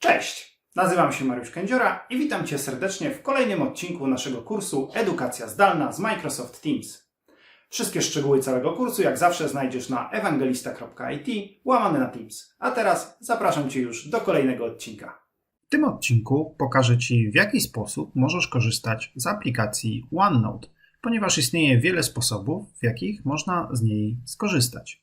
Cześć! Nazywam się Mariusz Kędziora i witam Cię serdecznie w kolejnym odcinku naszego kursu Edukacja zdalna z Microsoft Teams. Wszystkie szczegóły całego kursu, jak zawsze, znajdziesz na ewangelista.it łamane na Teams. A teraz zapraszam Cię już do kolejnego odcinka. W tym odcinku pokażę Ci, w jaki sposób możesz korzystać z aplikacji OneNote, ponieważ istnieje wiele sposobów, w jakich można z niej skorzystać.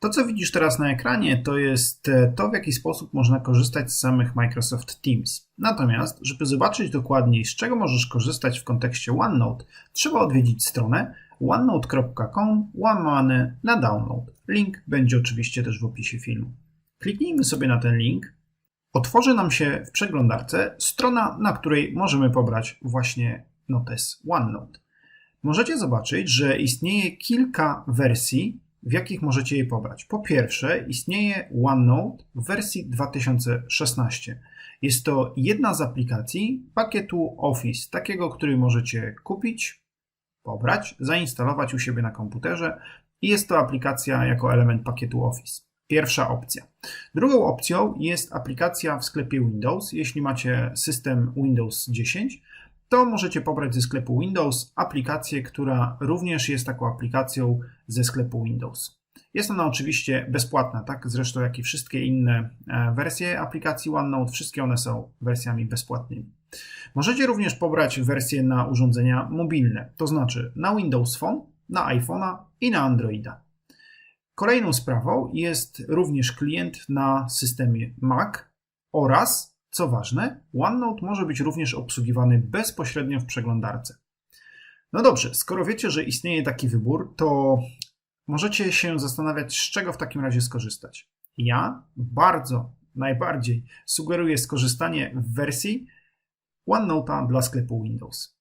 To, co widzisz teraz na ekranie, to jest e, to, w jaki sposób można korzystać z samych Microsoft Teams. Natomiast, żeby zobaczyć dokładniej, z czego możesz korzystać w kontekście OneNote, trzeba odwiedzić stronę onenote.com łamane na download. Link będzie oczywiście też w opisie filmu. Kliknijmy sobie na ten link. Otworzy nam się w przeglądarce strona, na której możemy pobrać właśnie notes OneNote. Możecie zobaczyć, że istnieje kilka wersji w jakich możecie je pobrać. Po pierwsze, istnieje OneNote w wersji 2016. Jest to jedna z aplikacji pakietu Office, takiego, który możecie kupić, pobrać, zainstalować u siebie na komputerze i jest to aplikacja jako element pakietu Office. Pierwsza opcja. Drugą opcją jest aplikacja w sklepie Windows. Jeśli macie system Windows 10, to możecie pobrać ze sklepu Windows aplikację, która również jest taką aplikacją ze sklepu Windows. Jest ona oczywiście bezpłatna, tak zresztą jak i wszystkie inne e, wersje aplikacji OneNote, wszystkie one są wersjami bezpłatnymi. Możecie również pobrać wersje na urządzenia mobilne, to znaczy na Windows Phone, na iPhone'a i na Androida. Kolejną sprawą jest również klient na systemie Mac oraz co ważne, OneNote może być również obsługiwany bezpośrednio w przeglądarce. No dobrze, skoro wiecie, że istnieje taki wybór, to możecie się zastanawiać, z czego w takim razie skorzystać. Ja bardzo, najbardziej sugeruję skorzystanie w wersji OneNote'a dla sklepu Windows.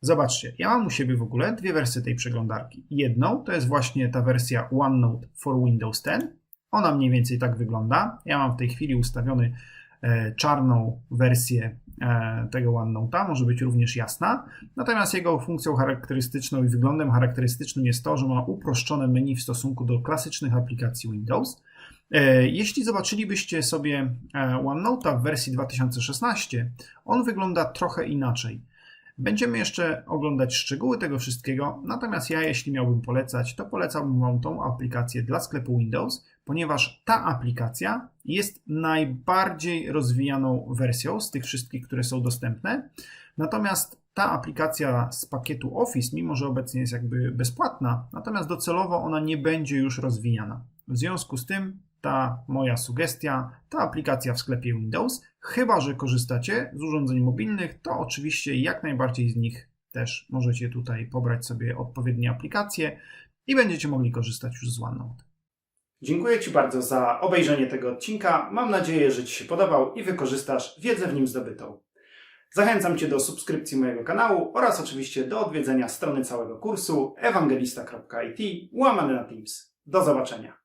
Zobaczcie, ja mam u siebie w ogóle dwie wersje tej przeglądarki. Jedną to jest właśnie ta wersja OneNote for Windows 10. Ona mniej więcej tak wygląda. Ja mam w tej chwili ustawiony czarną wersję e, tego OneNote'a, może być również jasna. Natomiast jego funkcją charakterystyczną i wyglądem charakterystycznym jest to, że ma uproszczone menu w stosunku do klasycznych aplikacji Windows. E, jeśli zobaczylibyście sobie OneNote'a w wersji 2016, on wygląda trochę inaczej. Będziemy jeszcze oglądać szczegóły tego wszystkiego, natomiast ja, jeśli miałbym polecać, to polecałbym Wam tą aplikację dla sklepu Windows, ponieważ ta aplikacja jest najbardziej rozwijaną wersją z tych wszystkich, które są dostępne. Natomiast ta aplikacja z pakietu Office, mimo że obecnie jest jakby bezpłatna, natomiast docelowo ona nie będzie już rozwijana. W związku z tym ta moja sugestia, ta aplikacja w sklepie Windows, chyba że korzystacie z urządzeń mobilnych, to oczywiście jak najbardziej z nich też możecie tutaj pobrać sobie odpowiednie aplikacje i będziecie mogli korzystać już z OneNote. Dziękuję Ci bardzo za obejrzenie tego odcinka. Mam nadzieję, że Ci się podobał i wykorzystasz wiedzę w nim zdobytą. Zachęcam Cię do subskrypcji mojego kanału oraz oczywiście do odwiedzenia strony całego kursu ewangelista.it łamane na Teams. Do zobaczenia.